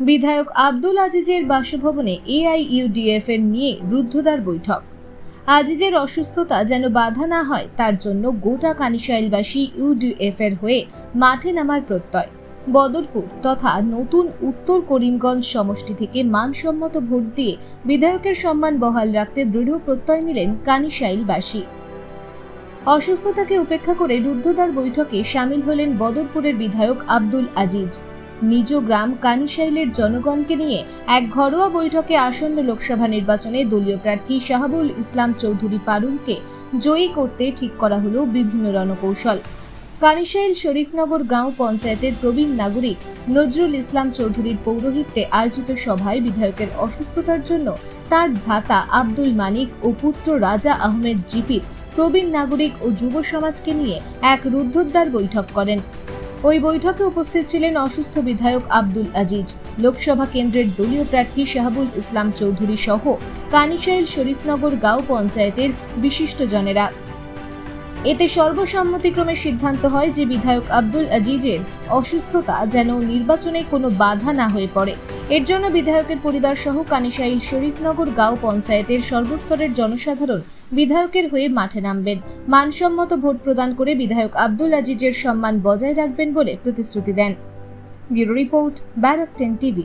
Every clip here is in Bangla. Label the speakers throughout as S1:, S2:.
S1: বিধায়ক আব্দুল আজিজের বাসভবনে এআইইউডিএফ এর নিয়ে রুদ্ধদ্বার বৈঠক। আজিজের অসুস্থতা যেন বাধা না হয়, তার জন্য গোটা কানিশাইলবাসী ইউডিএফ এর হয়ে মাঠে নামার প্রত্যয়। বদরপুর তথা নতুন উত্তর করিমগঞ্জ সমষ্টি থেকে মানসম্মত ভোট দিয়ে বিধায়কের সম্মান বহাল রাখতে দৃঢ় প্রত্যয় নিলেন কানিশাইলবাসী। অসুস্থতাকে উপেক্ষা করে রুদ্ধদ্বার বৈঠকে সামিল হলেন বদরপুরের বিধায়ক আব্দুল আজিজ। নিজ গ্রাম কানিশাইলের জনগণকে নিয়ে এক ঘরোয়া বৈঠকে আসন্ন লোকসভা নির্বাচনে দলীয় প্রার্থী শাহাবুল ইসলাম চৌধুরী পারুলকে জয়ী করতে ঠিক করা হলো বিভিন্ন রণকৌশল। কানিশাইল শরীফনগর গাঁও পঞ্চায়েতের প্রবীণ নাগরিক নজরুল ইসলাম চৌধুরীর পৌরোহিত্যে আয়োজিত সভায় বিধায়কের অসুস্থতার জন্য তার ভ্রাতা আব্দুল মানিক ও পুত্র রাজা আহমেদ জিপির প্রবীণ নাগরিক ও যুব সমাজকে নিয়ে এক রুদ্ধদ্বার বৈঠক করেন। ওই বৈঠকে উপস্থিত ছিলেন অসুস্থ বিধায়ক আব্দুল আজিজ। লোকসভা কেন্দ্রের দলীয় প্রার্থী শাহাবুল ইসলাম চৌধুরী সহ কানিশাইল শরীফনগর গাঁও পঞ্চায়েতের বিশিষ্টজনেরা এতে সর্বসম্মতিক্রমে সিদ্ধান্ত হয় যে বিধায়ক আব্দুল আজিজের অসুস্থতা যেন নির্বাচনে কোনো বাধা না হয়ে পড়ে। এর জন্য বিধায়কের পরিবার সহ কানিশাইল শরীফনগর গাঁও পঞ্চায়েতের সর্বস্তরের জনসাধারণ বিধায়কের হয়ে মাঠে নামবেন। মানসম্মত ভোট প্রদান করে বিধায়ক আব্দুল আজিজের সম্মান বজায় রাখবেন বলে প্রতিশ্রুতি দেন। Bureau report, Barak ten TV.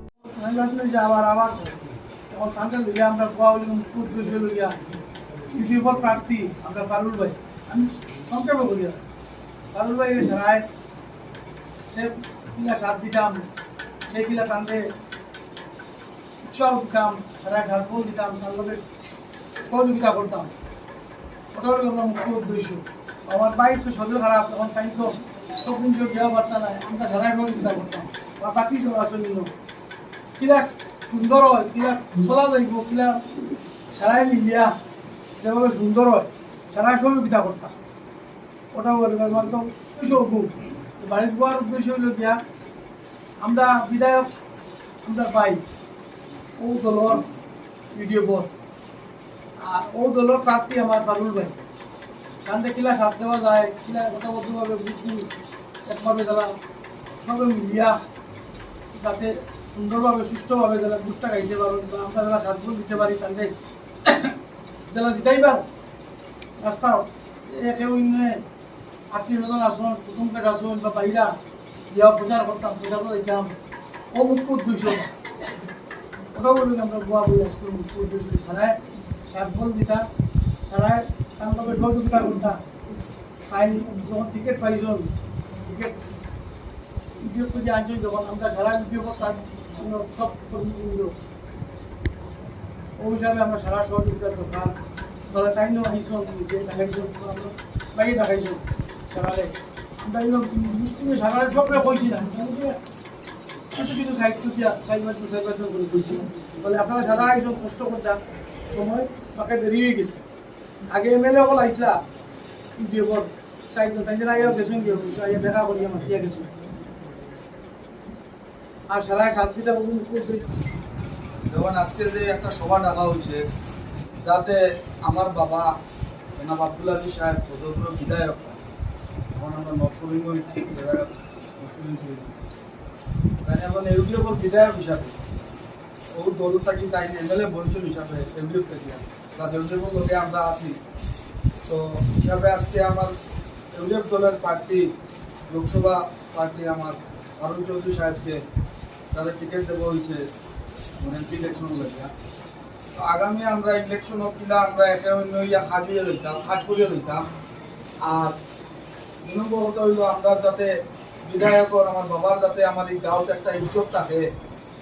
S2: প্রার্থী আমরা পারুল ভাই আমি দিতাম সে কিলা টানলে উৎসাহ দিতাম তার লোকের সহযোগিতা করতাম ওটা আমার উদ্দেশ্য আমার বাইক তো শরীর খারাপ, তখন তাই তো সব দিন দেওয়া পারতাম না আমরা সারায় সহযোগিতা করতাম বা বাকি আসলে কিলা সুন্দর হয় কিলা চলা যাইব কিলা সারাই মিলিয়া যেভাবে সুন্দর হয় সারাই সহযোগিতা করতাম। ওটাও আমার তো খুব বাড়ির যাওয়ার উদ্দেশ্য হইল গিয়া আমরা বিধায়ক আমরা পাই। ও দলর ভিডিও বল। আর ও দলর প্রার্থী আমার বাবুল ভাই। কান্দে কিলা সাথ দেওয়া যায়, কিলা গতাবদ্ধভাবে বুদ্ধি একভাবে তারা সবে মিলিয়া যাতে সুন্দরভাবে, সুষ্ঠুভাবে যারা বুটটা খাইতে পারো বা আমরা যারা সাতগুলো দিতে পারি তাহলে যারা দিতেই পারো রাস্তা একে অন্য আত্মীয় আসুন, কুটুম আসুন বা বাইরা দিয়া প্রচার করতাম, প্রচার করে দিতাম। ও মুখ্য উদ্দেশ্য। ওটাও বলি আমরা গোয়া বই আসলো মুখ্য উদ্দেশ্য সারায় সাত বল দিতা তার লগে সহযোগিতা করতাম তাই যখন টিকিট পাইজন টিকিট যে যখন, আমরা সারা সব কর্মীবৃন্দ ওই হিসাবে আমরা সারা তাহলে দেখাইছেন আমরা বাইরে মুসলিমে সবরে কইছি না। কিছু সাহিত্য দিয়া সাইবার সাইবার করে কইছি বলে আপনারা সারা আইসন কষ্ট করতাম সময় তাকে গেছে। আগে এম এল এ অকল আইসলা তাই আগে গেছেন গিয়ে দেখা করিয়া মাতিয়া আর সারা
S3: যেমন আজকে যে একটা সভা ডাকা হয়েছে, যাতে আমার বাবা, জনাব আব্দুল আলী সাহেব বদরপুর বিধায়ক এখন আমরা নবকবিঙ্গ তাই এখন ইউডিএফর বিধায়ক হিসাবে ও দল থাকি তাই এ বঞ্চন হিসাবে থাকি। তার ইউডিএফর লোকে আমরা আছি তো হিসাবে আজকে আমার ইউডিএফ দলের প্রার্থী, লোকসভা পার্টি আমার অরুণ চৌধুরী সাহেবকে তাদের টিকিট দেওয়া হয়েছে। এমপি ইলেকশন লাগিয়া তো আগামী আমরা ইলেকশন কিলা আমরা একে অন্য ইয়া সাজিয়ে লইতাম সাজ করিয়ে লইতাম আর কথা হইল আমরা যাতে বিধায়কর আমার বাবার যাতে আমার এই গাঁৱত একটা ইজ্জত থাকে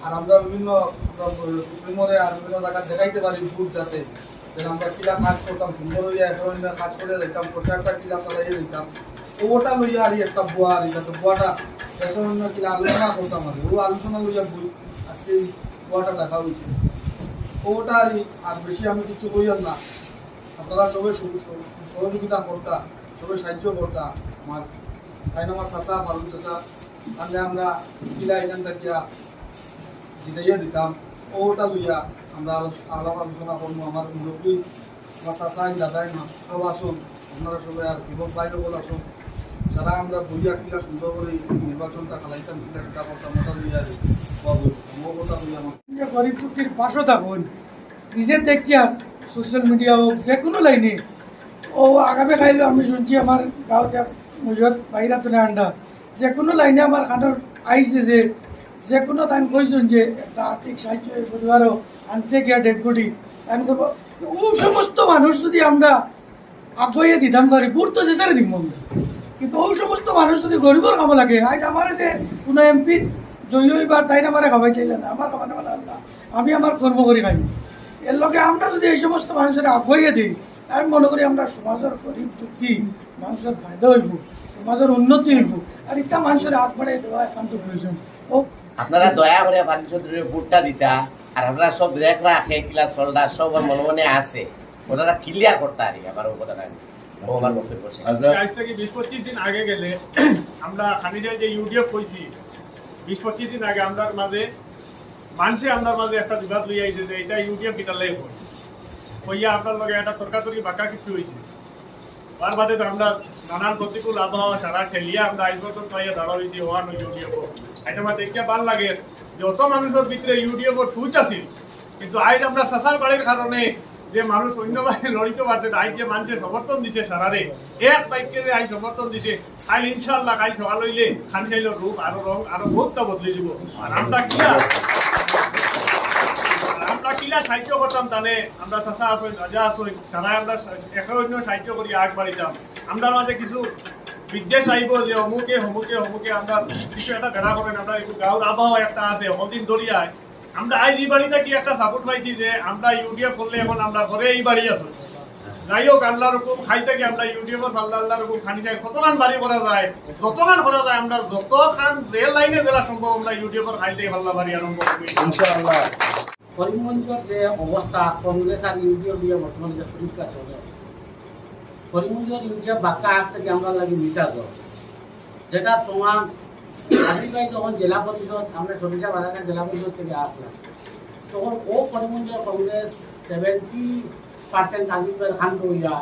S3: আর আমরা বিভিন্ন সুপ্রিমরে আর বিভিন্ন জায়গায় দেখাইতে পারি ভোট যাতে। আমরা কিলা কাজ করতাম, সুন্দর হইয়া এখন কাজ করে দিতাম প্রচারটা কিলা চালাইয়ে দিতাম ওটা লইয়া আর একটা বুয়া আর যাতে বুয়াটা এখন কিলা আলোচনা করতাম আর ও আলোচনা লইয়া বই আজকে বুয়াটা দেখা হয়েছে ওটা আর আর বেশি আমি কিছু কইয়াম না। আপনারা সবাই সহযোগিতা করতা, সবাই সাহায্য করতা। আমার তাই আমার চাচা ফারুক চাচা। তাহলে আমরা কিলা এখান থেকে জিতাইয়া দিতাম ওটা লইয়া আমরা আলাপ আলোচনা করব আমার মুরব্বী আমার চাচাই দাদাই না সব আসুন, আপনারা সবাই আর বিভব ভাই বল আসুন। যারা আমরা বইয়া কিলা সুন্দর করে নির্বাচনটা খালাইতাম, কিলা করতাম, ওটা লইয়া আর পাবো আমার
S2: গরিব দুঃখীর পাশও থাকুন নিজের দেখিয়া সোশ্যাল মিডিয়া হোক যে কোনো লাইনে। ও আগামী খাইলো আমি শুনছি আমার গাঁৱতে মজুত বাহিরা তুলে আন্ডা যে কোনো লাইনে আমার খানোর আইছে যে যে কোনো টাইম কইছেন যে একটা আর্থিক সাহায্য পরিবারও আনতে গিয়া ডেড বডি টাইম করব ও সমস্ত মানুষ যদি আমরা আগুয়ে দিতাম পারি বুট তো চেষ্টারে দিব কিন্তু ওই সমস্ত মানুষ যদি গরিবর কামো লাগে, আজ আমার যে কোনো এমপি জয়ী হইবার তাই আমার খাবাই চাইলে না, আমার বলা না, আমি আমার কর্ম করি খাই এর লগে আমরা যদি এই সমস্ত মানুষের আগুয়ে দিই, আমি মনে করি আমরা সমাজের গরিব, দুঃখী মানুষের ফায়দা হইব, সমাজের উন্নতি হইব। আর একটা মানুষের হাত বাড়াই দেওয়া একান্ত প্রয়োজন। ও
S4: আপনারা দয়া করে পানি চৌধুরীর ভোটটা দিতা আর আপনারা সব দেখ রাখে ক্লাস হোল্ডার সব ওর মনে মনে আছে। ওনারা ক্লিয়ার করতে পারি আমার আমার শেষ।
S5: আজ থেকে বিশ পঁচিশ দিন আগে গেলে আমরা খানিজায় যে ইউডিএফ কইছি বিশ পঁচিশ দিন আগে আমরার মাঝে মানুষে আমরার মাঝে একটা বিবাদ লই আইছে যে এটা ইউডিএফ কিতার লাগে আপনার লগে একটা তর্কাতর্কি বাঁকা কিছু হয়েছে তার বাদে তো আমরা নানান প্রতিকূল আবহাওয়া সারা ঠেলিয়া আমরা আইন বছর পাইয়া দাঁড়া হয়েছি ওয়ান ইউডিএফ এটা আমার দেখিয়া ভালো লাগে যত মানুষের ভিতরে ইউডিএফ সুচ আছিল কিন্তু আজ আমরা সাসার বাড়ির কারণে যে মানুষ অন্য বাড়ি লড়িতে পারছে না, আজ যে মানুষের সমর্থন দিছে সারারে এক বাইককে যে আজ সমর্থন দিছে কাল ইনশাল্লাহ কাল সকাল হইলে খান রূপ আরও রং আরও বহুতটা বদলে দিব। আর আমরা আর আমরা সাহায্য করতাম তানে আমরা চাষা আসই রাজা আসই সারা আমরা একে অন্য সাহায্য করি আগ বাড়িতাম আমরা মাঝে কিছু বিদ্বেষ আইব যে অমুকে অমুকে অমুকে আমরা কিছু একটা বেড়া করেন আমরা একটু গাঁর আবহাওয়া একটা আছে অদিন দরিয়ায় আমরা আজ এই বাড়িতে কি একটা সাপোর্ট পাইছি যে আমরা ইউডিএফ করলে এখন আমরা ঘরে এই বাড়ি আছো। যাই হোক আল্লাহ রকম খাইতে কি আমরা ইউটিউবত আল্লাহ আল্লাহ রকম খানি যাই কতখান বাড়ি করা যায় যতখান করা যায় আমরা যতখান রেল লাইনে জেলা সম্ভব আমরা ইউটিউবর খাইতে ভাল্লা বাড়ি আরম্ভ করি
S6: করিমগঞ্জের যে অবস্থা, কংগ্রেস আর ইউডিএফ দিয়ে বর্তমানে যে পরীক্ষা চলে, করিমগঞ্জের ইউডিএফ বাক্কা হাত থেকে আমরা লাগি মিটা দল। যেটা প্রমাণ আদিবাই যখন জেলা পরিষদ, আমরা সরিষা বাজারের জেলা পরিষদ থেকে আসলাম, তখন ও করিমগঞ্জের কংগ্রেস সেভেন্টি পার্সেন্ট আজিবের খান হইয়া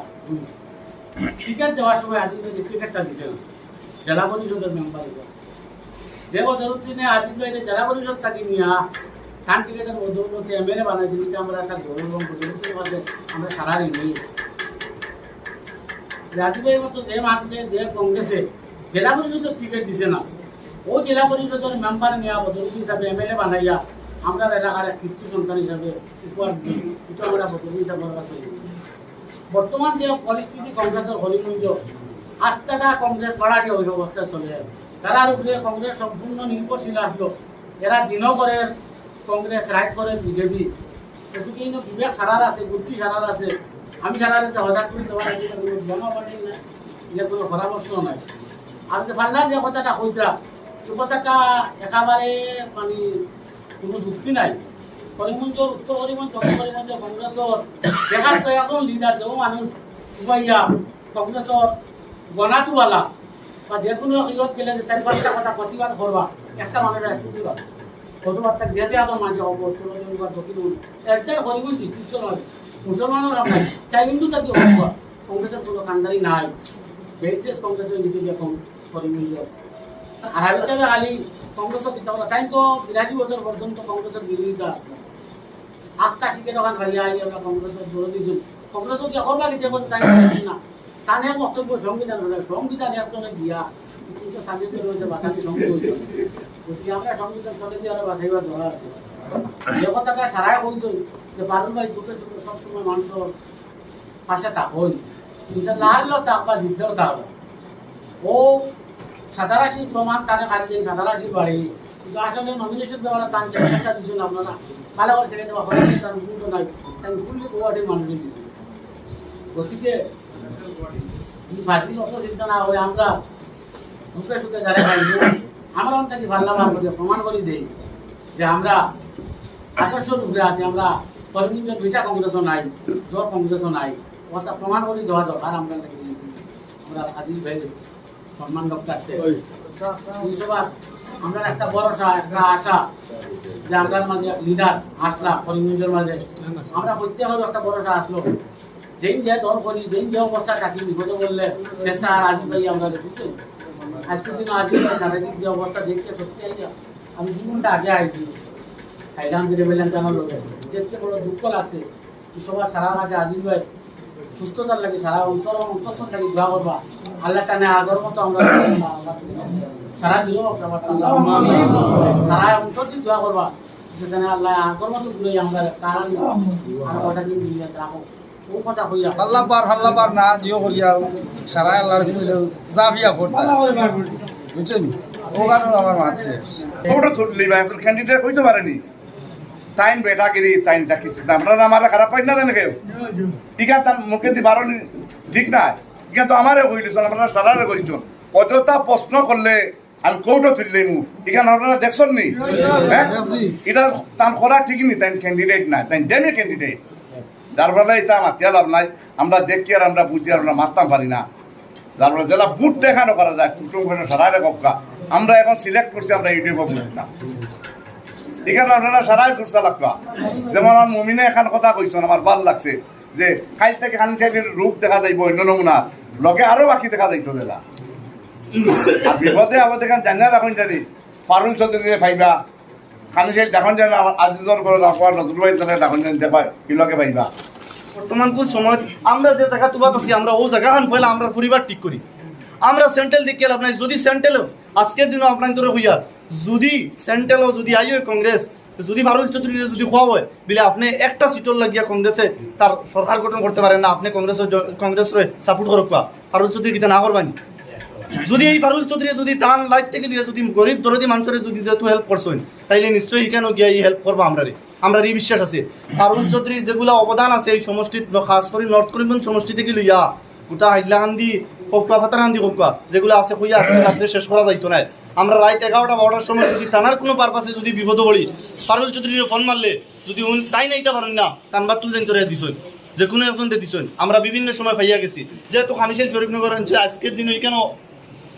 S6: টিকিট দেওয়ার সময় আজিবের টিকিটটা দিছে জেলা পরিষদের মেম্বার যে বদরুদ্দিনে আজিবাই জেলা পরিষদ থাকি নিয়া খান টিকেটের বদৌলতে এমএলএ বানাইছি, কিন্তু আমরা একটা আমরা রাজীবের মতো যে মানুষে, যে কংগ্রেসে, জেলা পরিষদের টিকিট দিছে না, ও জেলা পরিষদের মেম্বার হিসাবে বানাইয়া আমরা এলাকার সন্তান হিসাবে উপহার দিই, এটা আমরা বদৌলতি হিসাবে। বর্তমান যে পরিস্থিতি কংগ্রেসের হরিমঞ্জ আস্থাটা কংগ্রেস পাড়াটি ওই অবস্থায় চলে তারার উপরে কংগ্রেস সম্পূর্ণ নির্ভরশীল আসলো। এরা দিনকরের কংগ্রেস রাইট করেন বিজেপি। গতিকে ইনো বিবেক সারার আছে, বুদ্ধি সারার আছে। আমি সারার যে হঠাৎ করে দেওয়ার আগে কোনো জনগণের নাই এটা কোনো পরামর্শ নাই। আর যে ফাল্লার যে কথাটা কইতা এই কথাটা একেবারে মানে কোনো যুক্তি নাই। করিমগঞ্জের উত্তর করিমগঞ্জ, দক্ষিণ করিমগঞ্জ কংগ্রেসের দেখার কয়েকজন লিডার যেও মানুষ উপাইয়া কংগ্রেসের গণাচুয়ালা বা যে কোনো গেলে যে চারি পাঁচটা কথা প্রতিবাদ করবা, একটা মানুষের একটু তাক যে যে আদম মাঝে অবর তুলন বা দক্ষিণ একটার হরিমন ডিস্ট্রিক্ট নয় মুসলমানের আমরা চাই হিন্দু থাকি অবস্থা কংগ্রেসের কোনো খানদারি নাই। বেদদেশ কংগ্রেসের নীতি হরিমন আর কংগ্রেসের তাই তো বিরাশি বছর পর্যন্ত কংগ্রেসের বিরোধিতা। আটটা টিকিট ওখান ভাইয়া আমরা কংগ্রেসের বিরোধী যুগ কংগ্রেসের কি তাই না? বক্তব্য সংবিধান সংবিধান একজনে দিয়া কিন্তু স্বাধীনতা রয়েছে সংবিধান হয়েছে গতিকে আমরা ও সাদারাশি প্রমাণ তারে কারি দিন সাদারাশির কিন্তু আসলে নমিনেশন দেওয়ার তার দিচ্ছেন আপনারা ভালো করে তার নাই তাই ভুললে ওয়ার্ডের মানুষের দিচ্ছে গতিকে ভারতীয় অত চিন্তা না করে আমরা সুখে সুখে যারা পাইব আমরা অন্তকে ভাল্লা ভাব প্রমাণ করি দেই যে আমরা আদর্শ রূপে আছি আমরা কর্মীদের দুইটা কংগ্রেসও নাই জোর কংগ্রেসও নাই। কথা প্রমাণ করি দেওয়া দরকার আমরা লাগি আমরা আজিজ ভাই সম্মান রক্ষার্থে সভা আমরা একটা ভরসা একটা আশা যে আমরা মাঝে লিডার আসলাম করিমগঞ্জের মাঝে। আমরা প্রত্যেক হলো একটা ভরসা আসলো। যেই যে দল করি যেই যে অবস্থা কাটি বিপদে বললে শেষা আর আজি ভাই আমরা দেখেছি আজকের দিন আজি ভাই সারাদিন যে অবস্থা দেখতে সত্যি আমি দু ঘণ্টা আগে আইছি। হাইলাম করে বললেন তো আমার লোকে দেখতে বড় দুঃখ লাগছে সবার সারা কাছে আজিজ ভাই সুস্থতার লাগে, সারা অন্তর অন্তর লাগে দোয়া করবা। আল্লাহ টানে আগর মতো আমরা সারা দিল সারা অন্তর দিয়ে দোয়া করবা। যেখানে আল্লাহ আগর মতো ঘুরে আমরা তার আর কটা দিন রাখো। ও কথা হইয়া
S7: আল্লাহ বার আল্লাহ না জিও করিয়া সারা আল্লাহর জাফিয়া করতে বুঝছেন? ও কারণে আমার মাছ শেষ।
S8: ওটা তুললি বা এখন ক্যান্ডিডেট হইতে পারেনি। তাইন বেটাগিরি তাইন তা কিছু আমরা না আমার খারাপ পাই না জানে কেউ? ইকা তার মুখে দি বারণি ঠিক না? ইকা তো আমারে কইলিছ আমরা সারারে কইছ অযথা প্রশ্ন করলে আমি কৌটো তুললে মু। ইখান আপনারা দেখছেন নি হ্যাঁ? এটা তার করা ঠিক নি তাই ক্যান্ডিডেট না তাই ডেমি ক্যান্ডিডেট। যার ফলে এটা মাতিয়া লাভ নাই। আমরা দেখি আর আমরা বুঝি আর আমরা মারতাম পারি না। যার ফলে জেলা বুট দেখানো করা যায়, কুটুম সারারে কক্কা। আমরা এখন সিলেক্ট করছি, আমরা ইউটিউবে বুঝতাম এখানে আপনারা সারাই চর্চা লাগবা যেমন আমার মমিনে এখন কথা কইছেন আমার ভালো লাগছে যে কাল থেকে খান সাহেবের রূপ দেখা যাইব, অন্য নমুনা। লগে আরও বাকি দেখা যাইতো জেলা। আর বিপদে আমাদের এখানে জানি না রাখুন জানি, পারুল চৌধুরী ভাইবা সাহেব দেখুন আমার করে রাখবা নতুন তাহলে দেখুন জানি দেখা কি লগে ভাইবা
S9: বর্তমান কোন সময় আমরা যে জায়গা আছি আমরা ও জায়গা খান পয়লা আমরা পরিবার ঠিক করি। আমরা সেন্ট্রাল আপনার, যদি সেন্ট্রাল আজকের দিনও আপনার ধরে হইয়ার। যদি সেন্ট্রালও যদি আইও কংগ্রেস, যদি ভারুল চৌধুরী যদি হওয়া হয়, বিলে আপনি একটা সিটর লাগিয়া কংগ্রেসে তার সরকার গঠন করতে পারেন না, আপনি কংগ্রেসের কংগ্রেসের সাপোর্ট করক ভারুল চৌধুরী কিতা না করবানি। যদি এই পারুল চৌধুরী যদি তান লাইফ থেকে নিয়ে যদি গরিব দরদি মানুষের যদি যেহেতু হেল্প করছেন, তাইলে নিশ্চয়ই কেন গিয়ে হেল্প করব আমরা আমরা এই বিশ্বাস আছে। পারুল চৌধুরীর যেগুলো অবদান আছে এই সমষ্টিত, খাস করে নর্থ করিমগঞ্জ সমষ্টি থেকে লইয়া, গোটা হাইলাকান্দি ককুয়া ফাতারান্দি ককুয়া যেগুলো আছে হইয়া আজকে রাত্রে শেষ করা যাইতো না। আমরা রাত এগারোটা বারোটার সময় যদি টানার কোনো পারপাসে যদি বিপদ বলি পারুল চৌধুরীর ফোন মারলে, যদি তাই নাইতে পারেন না তানবার তুলছেন করে দিছেন যে কোনো একজন দিছেন আমরা বিভিন্ন সময় পাইয়া গেছি। যেহেতু খানিশেল শরীফনগর আজকের দিন কেন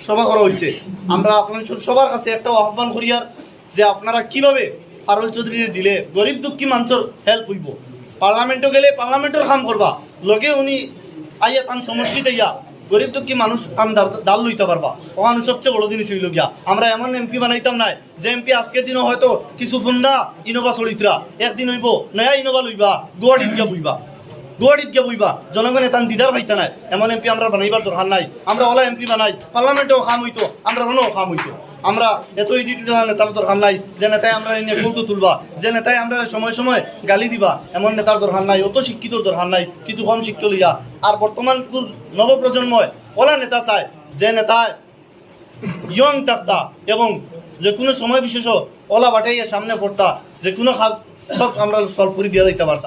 S9: সভা করা হয়েছে। আমরা আপনাদের সবার কাছে একটা আহ্বান করিয়ার যে আপনারা কীভাবে পারুল চৌধুরী দিলে গরিব দুঃখী মানুষের হেল্প হইব। পার্লামেন্টও গেলে পার্লামেন্টের কাম করবা। লগে উনি আইয়া তান সমষ্টিতে ইয়া গরিব দুঃখী মানুষ কাম দাল- লইতে পারবা। ওখানে সবচেয়ে বড় জিনিস হইল গিয়া। আমরা এমন এমপি বানাইতাম নাই। যে এমপি আজকের দিনও হয়তো কিছু ফুন্দা ইনোভা চরিত্রা। একদিন হইব, নয়া ইনোভা লইবা গুয়াহাটিত গিয়া বইবা। গুয়াহাটিত গিয়ে বইবা। জনগণে তান দিদার পাইতা নাই। এমন এমপি আমরা বানাইবার দরকার নাই। আমরা ওলা এমপি বানাই। পার্লামেন্টেও খাম হইতো। আমরা রনও খাম হইতো। আমরা এত এডিটোরিয়াল নেতার দরকার নাই। যে নেতায় আমরা এনে ফটো তুলবা। যে নেতায় আমরা সময় সময় গালি দিবা। এমন নেতার দরকার নাই। অত শিক্ষিত দরকার নাই। কিছু কম শিক্ষিত লইয়া। আর বর্তমান নবপ্রজন্ময় ওলা নেতা চায়। যে নেতায় ইয়ং থাকতা এবং যে কোনো সময় বিশেষ ওলা বাটাইয়া সামনে পড়তা। যে কোনো খাত সব আমরা সলভ করে দিয়ে দিতে পারতাম